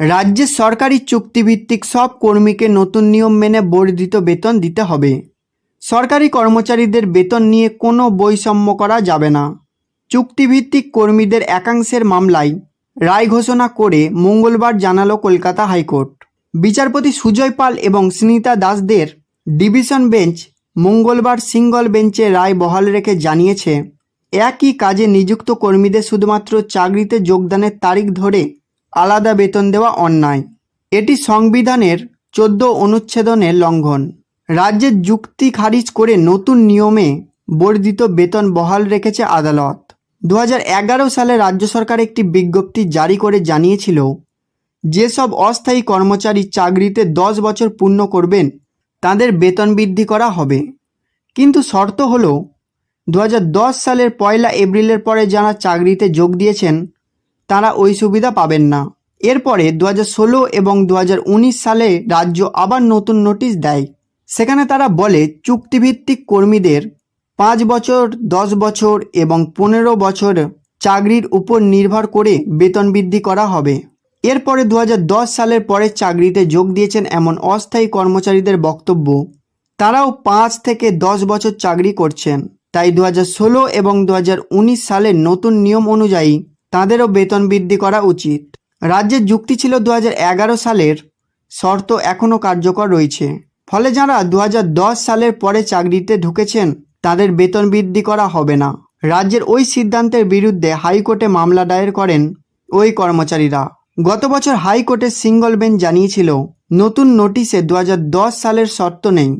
রাজ্যের সরকারি চুক্তিভিত্তিক সব কর্মীকে নতুন নিয়ম মেনে বর্ধিত বেতন দিতে হবে। সরকারি কর্মচারীদের বেতন নিয়ে কোনো বৈষম্য করা যাবে না। চুক্তিভিত্তিক কর্মীদের একাংশের মামলায় রায় ঘোষণা করে মঙ্গলবার জানালো কলকাতা হাইকোর্ট। বিচারপতি সুজয় পাল এবং স্মিতা দাসদের ডিভিশন বেঞ্চ মঙ্গলবার সিঙ্গল বেঞ্চে রায় বহাল রেখে জানিয়েছে, একই কাজে নিযুক্ত কর্মীদের শুধুমাত্র চাকরিতে যোগদানের তারিখ ধরে আলাদা বেতন দেওয়া অন্যায়। এটি সংবিধানের চোদ্দ অনুচ্ছেদনের লঙ্ঘন। রাজ্যের যুক্তি খারিজ করে নতুন নিয়মে বর্ধিত বেতন বহাল রেখেছে আদালত। দু হাজার এগারো সালে রাজ্য সরকার একটি বিজ্ঞপ্তি জারি করে জানিয়েছিল, যেসব অস্থায়ী কর্মচারী চাকরিতে দশ বছর পূর্ণ করবেন, তাদের বেতন বৃদ্ধি করা হবে। কিন্তু শর্ত হলো দু সালের পয়লা এপ্রিলের পরে যারা চাকরিতে যোগ দিয়েছেন তারা ওই সুবিধা পাবেন না। এরপরে দু ষোলো এবং দু হাজার উনিশ সালে রাজ্য আবার নতুন নোটিশ দেয়। সেখানে তারা বলে, চুক্তিভিত্তিক কর্মীদের পাঁচ বছর, দশ বছর এবং পনেরো বছর চাকরির উপর নির্ভর করে বেতন বৃদ্ধি করা হবে। এরপরে দু হাজার দশ সালের পরে চাকরিতে যোগ দিয়েছেন এমন অস্থায়ী কর্মচারীদের বক্তব্য, তারাও পাঁচ থেকে দশ বছর চাকরি করছেন। তাই দু এবং দু হাজার উনিশ সালের নতুন নিয়ম অনুযায়ী তাদেরও বেতন বৃদ্ধি করা উচিত। রাজ্যের যুক্তি ছিল দু হাজার এগারো সালের শর্ত এখনও কার্যকর রয়েছে। ফলে যারা দু সালের পরে চাকরিতে ঢুকেছেন, তাদের বেতন বৃদ্ধি করা হবে না। রাজ্যের ওই সিদ্ধান্তের বিরুদ্ধে হাইকোর্টে মামলা দায়ের করেন ওই কর্মচারীরা। গত বছর হাইকোর্টের সিঙ্গল বেঞ্চ জানিয়েছিল, নতুন নোটিশে দু হাজার দশ সালের শর্ত নেই,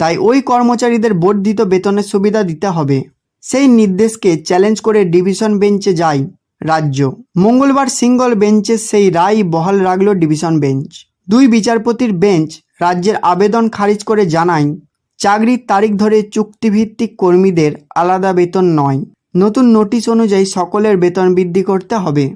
তাই ওই কর্মচারীদের বর্ধিত বেতনের সুবিধা দিতে হবে। সেই নির্দেশকে চ্যালেঞ্জ করে ডিভিশন বেঞ্চে যায় রাজ্য। মঙ্গলবার সিঙ্গল বেঞ্চের সেই রায় বহাল রাখল ডিভিশন বেঞ্চ। দুই বিচারপতির বেঞ্চ রাজ্যের আবেদন খারিজ করে জানায়, চাকরির তারিখ ধরে চুক্তিভিত্তিক কর্মীদের আলাদা বেতন নয়। নতুন নোটিশ অনুযায়ী সকলের বেতন বৃদ্ধি করতে হবে।